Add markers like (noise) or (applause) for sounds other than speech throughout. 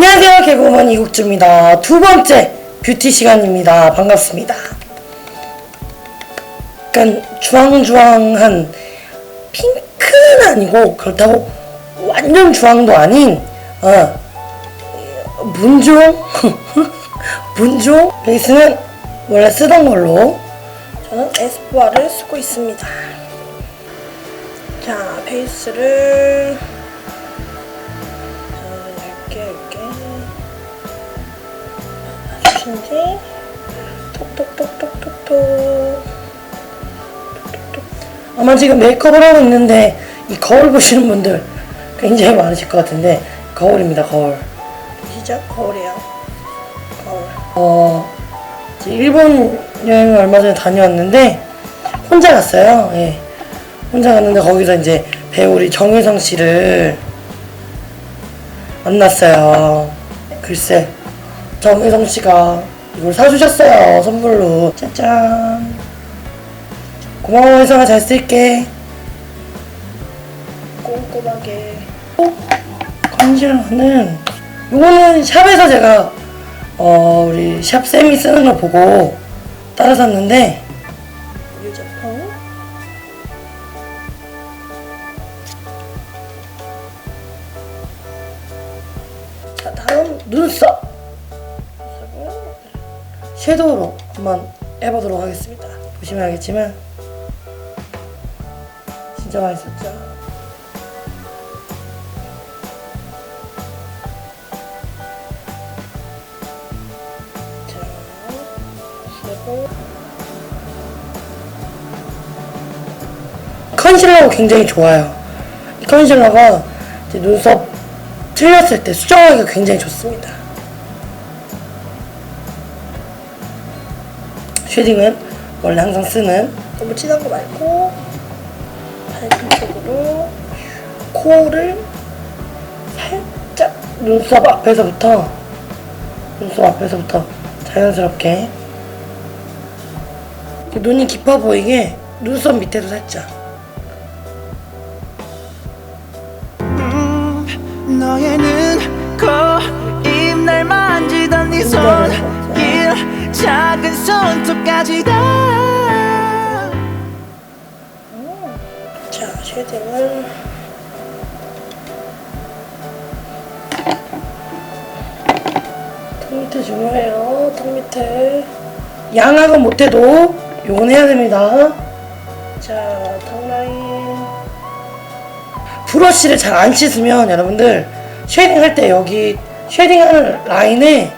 안녕하세요 개그우먼 이국주입니다. 두 번째 뷰티 시간입니다. 반갑습니다. 약간 주황주황한 핑크는 아니고 그렇다고 완전 주황도 아닌 어 문종? (laughs) 문종? 베이스는 원래 쓰던 걸로 저는 에스쁘아를 쓰고 있습니다. 자 베이스를 뒤 톡톡톡톡톡톡 톡톡톡. 아마 지금 메이크업을 하고 있는데 이 거울 보시는 분들 굉장히 많으실 것 같은데 거울입니다 거울. 시작 거울이에요. 거울. 어 일본 여행을 얼마 전에 다녀왔는데 혼자 갔어요. 예. 혼자 갔는데 거기서 이제 배우 우리 정혜성 씨를 만났어요. 글쎄, 정혜성 씨가 이걸 사주셨어요. 선물로. 짜잔. 고마워, 혜성아. 잘 쓸게. 꼼꼼하게. 어? 컨실러는, 이거는 샵에서 제가, 어, 우리 샵 쌤이 쓰는 걸 보고 따라 샀는데, 섀도우로 한번 해보도록 하겠습니다. 보시면 알겠지만 진짜 맛있었죠. 컨실러가 굉장히 좋아요. 이 컨실러가 눈썹 틀렸을 때 수정하기가 굉장히 좋습니다. 쉐딩은? 원래 항상 쓰는? 너무 진한 거 말고 밝은 쪽으로 코를 살짝 눈썹 앞에서부터 눈썹 앞에서부터 자연스럽게. 눈이 깊어 보이게 눈썹 밑에도 살짝. 너의 눈, 코, 입, 날 만지던 네 손길 작은 손톱까지 다 자, 쉐딩을 턱 밑에 중요해요. 턱 밑에 양악은 못해도 요건 해야 됩니다. 자, 턱 라인 브러쉬를 잘 안 씻으면 여러분들 쉐딩 할 때 여기 쉐딩하는 라인에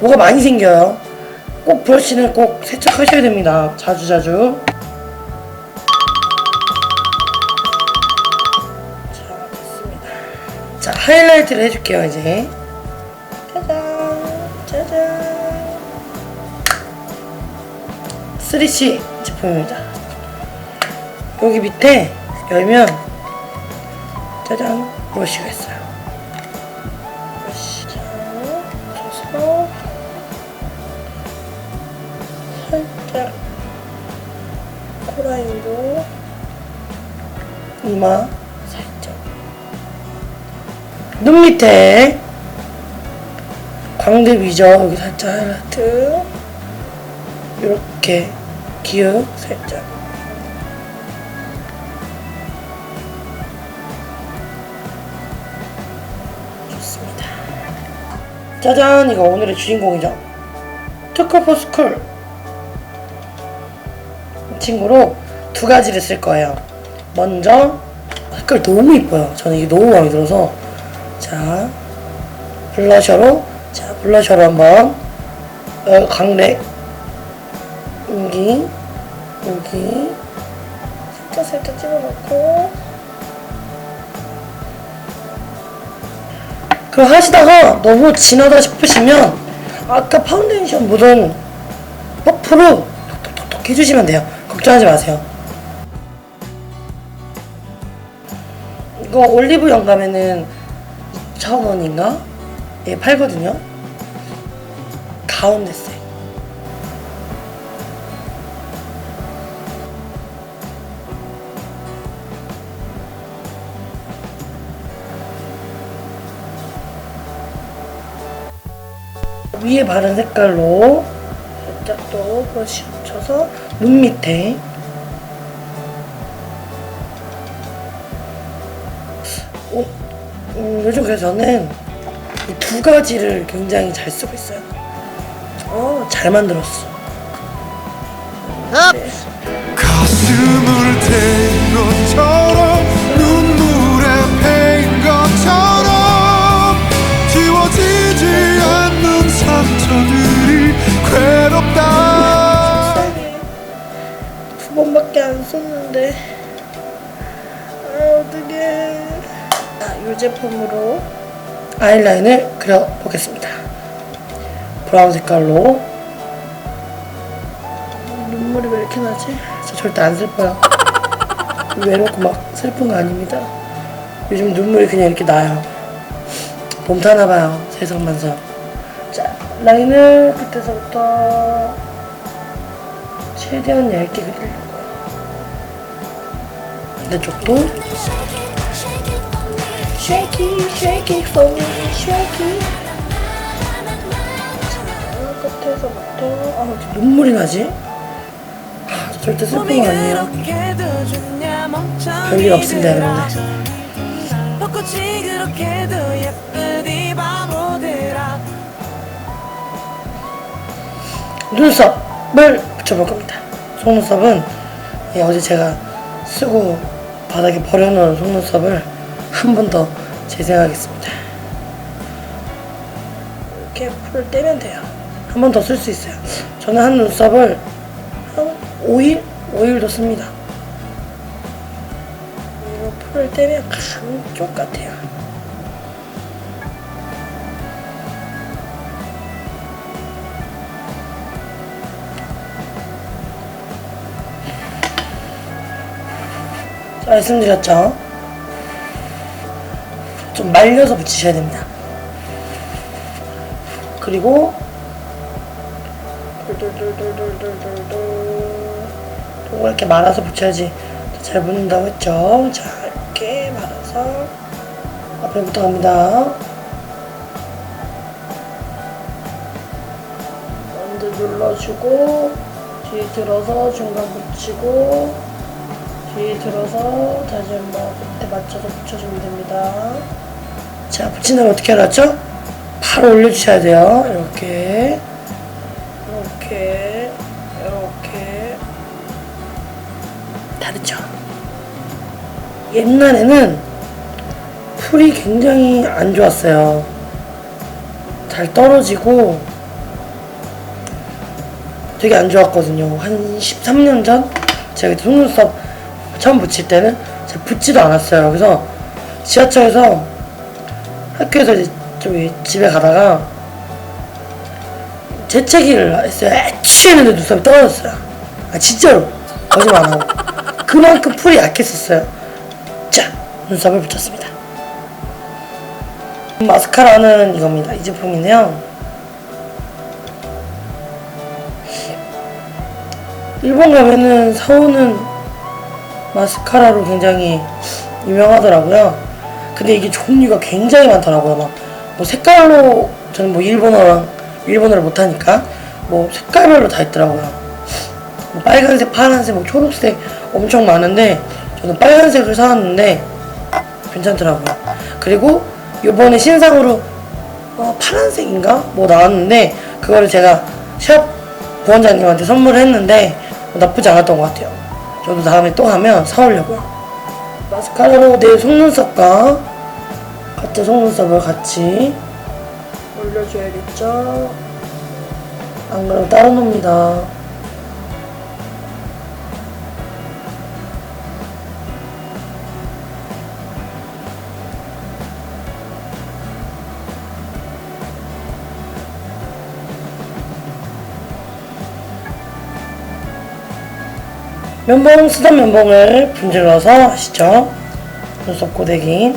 뭐가 많이 생겨요. 꼭 브러쉬는 꼭 세척하셔야 됩니다. 자주 자주. 자, 됐습니다. 자, 하이라이트를 해줄게요, 이제. 짜잔, 짜잔. 3C 제품입니다. 여기 밑에 열면, 짜잔, 브러쉬가 있어요. 살짝, 코라인도, 이마, 살짝. 눈 밑에 광대 위저 여기 살짝 하이라이트. 이렇게 기역 살짝. 좋습니다. 짜잔 이거 오늘의 주인공이죠. 투커포스쿨. 이 친구로 두 가지를 쓸 거예요. 먼저 색깔 너무 이뻐요. 저는 이게 너무 마음에 들어서. 자 블러셔로 자 블러셔로 한번. 어, 강래 여기 여기. 살짝 살짝 찍어놓고. 그럼 하시다가 너무 진하다 싶으시면 아까 파운데이션 묻은 퍼프로 톡톡톡톡 해주시면 돼요 걱정하지 마세요 이거 올리브 영감에는 2,000원인가? 예, 팔거든요. 가운데색. 위에 바른 색깔로 살짝 또 브러쉬 묻혀서 눈 밑에 어, 음, 요즘 그래서 저는 이 두 가지를 굉장히 잘 쓰고 있어요. 어, 잘 만들었어. 네. 가슴을 것처럼 번밖에 안 썼는데. 아 어떡해. 자, 이 제품으로 아이라인을 그려보겠습니다. 브라운 색깔로. 눈물이 왜 이렇게 나지? 저 절대 안 슬퍼요. 외롭고 막 슬픈 거 아닙니다. 요즘 눈물이 그냥 이렇게 나요. 봄 타나봐요. 세상만사. 자 라인을 끝에서부터 최대한 얇게 그리려고요. 반대쪽도 it, shake it for me, it. 자, 끝에서부터 아, 왜 눈물이 나지? 아, 저 절대 슬픈 거 아니에요. 별일 없습니다, 여러분들. 눈썹을 붙여볼 겁니다. 속눈썹은 예, 어제 제가 쓰고 바닥에 버려놓은 속눈썹을 한 번 더 재생하겠습니다. 이렇게 풀을 떼면 돼요. 한 번 더 쓸 수 있어요. 저는 한 눈썹을 한 5일? 5일도 씁니다. 이거 풀을 떼면 감쪽 같아요. 말씀드렸죠? 좀 말려서 붙이셔야 됩니다. 그리고 동그랗게 말아서 붙여야지 더잘 붙는다고 했죠? 자, 이렇게 말아서 앞에부터 갑니다. 먼저 눌러주고 뒤에 들어서 중간 붙이고 뒤에 들어서 다시 한번 밑에 맞춰서 붙여주면 됩니다. 자, 붙인 다음에 어떻게 알았죠? 바로 올려주셔야 돼요. 이렇게, 이렇게, 이렇게. 다르죠? 옛날에는 풀이 굉장히 안 좋았어요. 잘 떨어지고 되게 안 좋았거든요. 한 13년 전? 제가 속눈썹 처음 붙일 때는 잘 붙지도 않았어요. 그래서 지하철에서 학교에서 이제 저기 집에 가다가 재채기를 했어요. 애취 했는데 눈썹이 떨어졌어요. 아, 진짜로. 거짓말 안 하고. 그만큼 풀이 약했었어요. 자, 눈썹을 붙였습니다. 마스카라는 이겁니다. 이 제품이네요. 일본 가면은 사오는 마스카라로 굉장히 유명하더라고요. 근데 이게 종류가 굉장히 많더라고요. 막, 뭐 색깔로, 저는 뭐 일본어랑, 일본어를 못하니까, 뭐 색깔별로 다 있더라고요. 뭐 빨간색, 파란색, 뭐 초록색 엄청 많은데, 저는 빨간색을 사왔는데, 괜찮더라고요. 그리고 요번에 신상으로, 어, 파란색인가? 뭐 나왔는데, 그거를 제가 샵 부원장님한테 선물을 했는데, 어, 나쁘지 않았던 것 같아요. 저도 다음에 또 가면 사오려고요. 마스카라로 내 속눈썹과 가짜 속눈썹을 같이 올려줘야겠죠? 안 그러면 따로 놉니다. 면봉 쓰던 면봉을 분질러서 하시죠. 눈썹 고데기.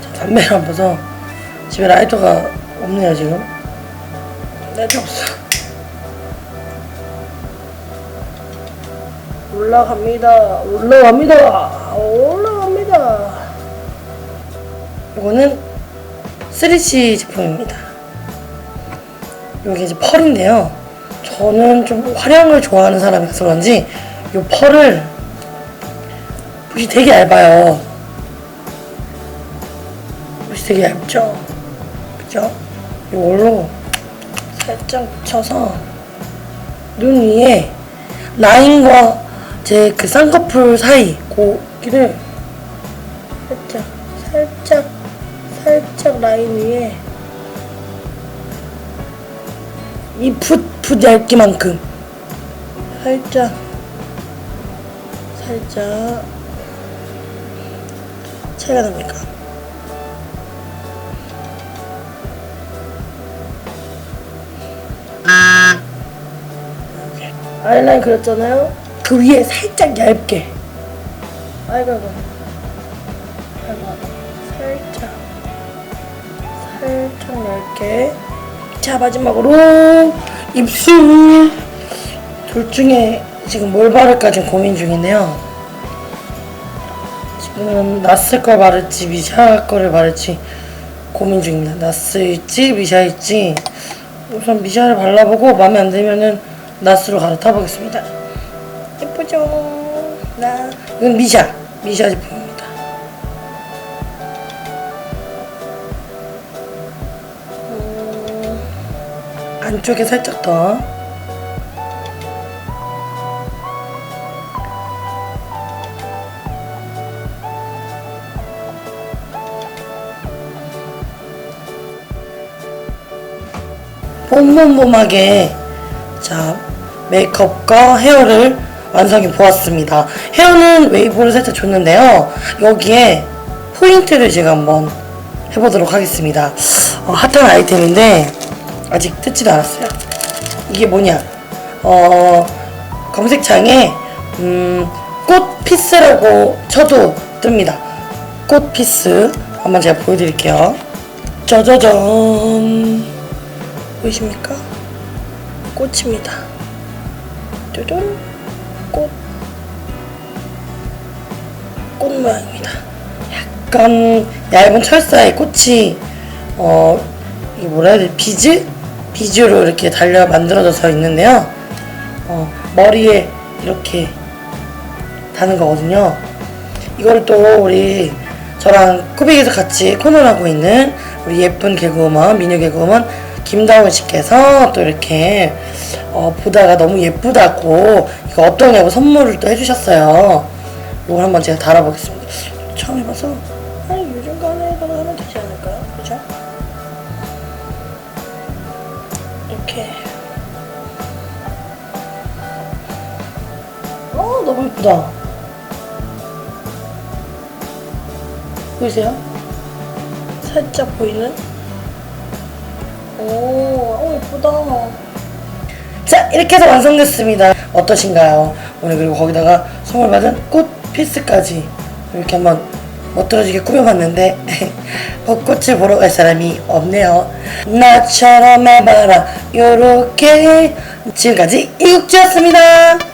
자, 담배를 안 펴서 집에 라이터가 없네요 지금. 라이터 없어. 올라갑니다. 올라갑니다. 올라갑니다. 이거는 3C 제품입니다. 여기 이제 펄인데요. 저는 좀 화려한 걸 좋아하는 사람이라서 그런지 이 펄을 붓이 되게 얇아요. 붓이 되게 얇죠? 그죠? 이걸로 살짝 묻혀서 눈 위에 라인과 제 그 쌍꺼풀 사이 고기를 살짝 살짝 살짝 라인 위에 이붓붓 얇기만큼 살짝 살짝 차이가 납니까? 아이라인 그렸잖아요. 그 위에 살짝 얇게. 아이고 아이고. 아이고 살짝 살짝 얇게. 자 마지막으로 입술. 둘 중에 지금 뭘 바를까 지금 고민 중인데요. 지금 나스 걸 바를지 미샤 거를 바를지 고민 중입니다. 나스일지 미샤일지 우선 미샤를 발라보고 마음에 안 들면은 나스로 갈아타 보겠습니다. 예쁘죠? 나 이건 미샤 미샤 제품 안쪽에 살짝 더. 봄봄봄하게 자 메이크업과 헤어를 완성해 보았습니다. 헤어는 웨이브를 살짝 줬는데요. 여기에 포인트를 제가 한번 해보도록 하겠습니다. 어, 핫한 아이템인데 아직 뜯지도 않았어요. 이게 뭐냐? 어 검색창에 음, 꽃 피스라고 쳐도 뜹니다. 꽃 피스 한번 제가 보여드릴게요. 짜자잔. 보이십니까? 꽃입니다. 짜잔. 꽃. 꽃 모양입니다. 약간 얇은 철사의 꽃이, 어, 이게 뭐라 해야 돼? 비즈? 비즈로 이렇게 달려 만들어져서 있는데요. 어, 머리에 이렇게 다는 거거든요. 이걸 또 우리 저랑 코빅에서 같이 코너를 하고 있는 우리 예쁜 개그우먼, 미녀 개그우먼 김다운 씨께서 또 이렇게 어, 보다가 너무 예쁘다고 이거 어떠냐고 선물을 또 해주셨어요. 이걸 한번 제가 달아보겠습니다. 처음 해봐서 이렇게 어 너무 예쁘다. 보이세요? 살짝 보이는? 오, 어, 예쁘다. 자, 이렇게 해서 완성됐습니다. 어떠신가요? 오늘 그리고 거기다가 선물 받은 꽃 피스까지 이렇게 한번 멋들어지게 꾸며봤는데 (laughs) 벚꽃을 보러 갈 사람이 없네요. 나처럼 해봐라 요렇게 지금까지 이국주였습니다.